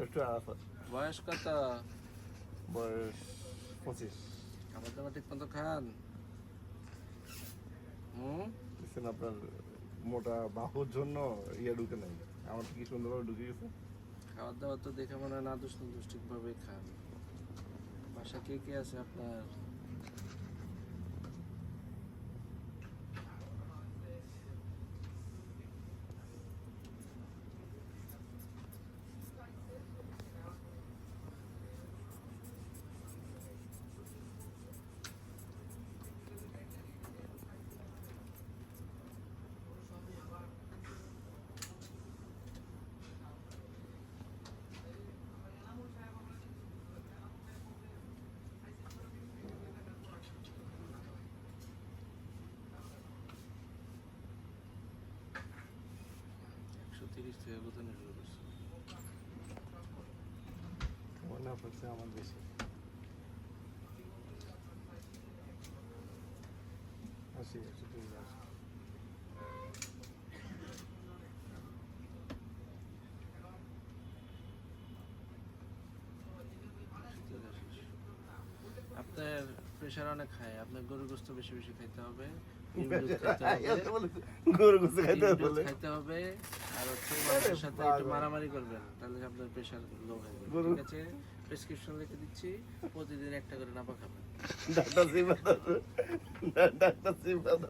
Doctor Arafat বয়স কত? বয়স পঁচিশ। খাবার দাবার ঠিক মতো খান। হুম? দেখছেন আপনার মোটা বাহুর জন্য ইয়ে ঢুকে নাই। আমার কি সুন্দরভাবে ঢুকে গেছে। খাবার দাবার তো দেখে মনে হয় না দুষ্ট দুষ্টিকভাবে খান। বাসা কে কে আছে আপনার? তিরিশ থেকে বোঝানো শুরু করছে মনে পড়ছে আমার বেশি আপনার প্রেশার অনেক হাই আপনার গরু গোস্ত বেশি বেশি খাইতে হবে দুধ খাইতে হবে আর হচ্ছে মানুষের সাথে একটু মারামারি করবেন তাহলে আপনার প্রেশার লো হয়ে যাবে। ঠিক আছে? প্রেসক্রিপশন লিখে দিচ্ছি প্রতিদিন একটা করে নাপা খাবেন। ডাক্তার সিম